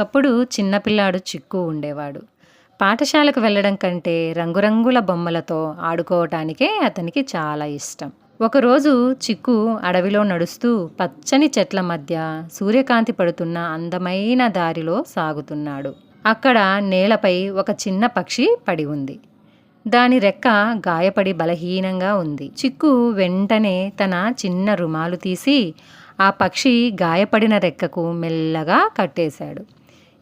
ఒకప్పుడు చిన్నపిల్లాడు చిక్కు ఉండేవాడు. పాఠశాలకు వెళ్ళడం కంటే రంగురంగుల బొమ్మలతో ఆడుకోవటానికే అతనికి చాలా ఇష్టం. ఒకరోజు చిక్కు అడవిలో నడుస్తూ పచ్చని చెట్ల మధ్య సూర్యకాంతి పడుతున్న అందమైన దారిలో సాగుతున్నాడు. అక్కడ నేలపై ఒక చిన్న పక్షి పడి ఉంది. దాని రెక్క గాయపడి బలహీనంగా ఉంది. చిక్కు వెంటనే తన చిన్న రుమాలు తీసి ఆ పక్షి గాయపడిన రెక్కకు మెల్లగా కట్టేశాడు.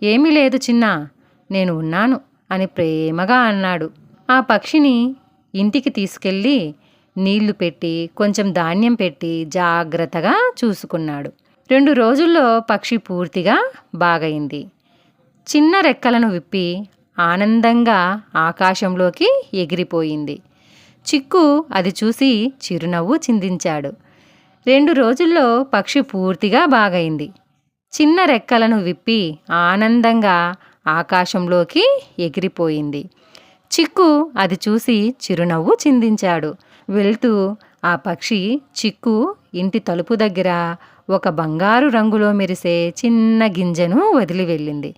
ఏమీ లేదు చిన్న నేను ఉన్నాను అని ప్రేమగా అన్నాడు. ఆ పక్షిని ఇంటికి తీసుకెళ్ళి నీళ్ళు పెట్టి కొంచెం ధాన్యం పెట్టి జాగ్రత్తగా చూసుకున్నాడు. రెండు రోజుల్లో పక్షి పూర్తిగా బాగైంది. చిన్న రెక్కలను విప్పి ఆనందంగా ఆకాశంలోకి ఎగిరిపోయింది. చిక్కు అది చూసి చిరునవ్వు చిందించాడు. రెండు రోజుల్లో పక్షి పూర్తిగా బాగైంది. చిన్న రెక్కలను విప్పి ఆనందంగా ఆకాశంలోకి ఎగిరిపోయింది. చిక్కు అది చూసి చిరునవ్వు చిందించాడు. వెళ్తూ ఆ పక్షి చిక్కు ఇంటి తలుపు దగ్గర ఒక బంగారు రంగులో మెరిసే చిన్న గింజను వదిలి వెళ్ళింది.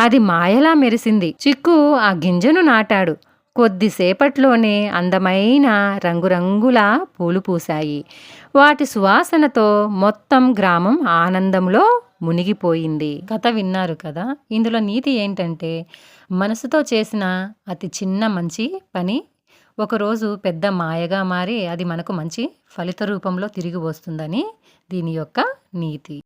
అది మాయలా మెరిసింది. చిక్కు ఆ గింజను నాటాడు. కొద్దిసేపట్లోనే అందమైన రంగురంగుల పూలు పూశాయి. వాటి సువాసనతో మొత్తం గ్రామం ఆనందంలో మునిగిపోయింది. కథ విన్నారు కదా? ఇందులో నీతి ఏంటంటే మనసుతో చేసిన అతి చిన్న మంచి పని ఒకరోజు పెద్ద మాయగా మారి అది మనకు మంచి ఫలిత రూపంలో తిరిగి వస్తుందని దీని యొక్క నీతి.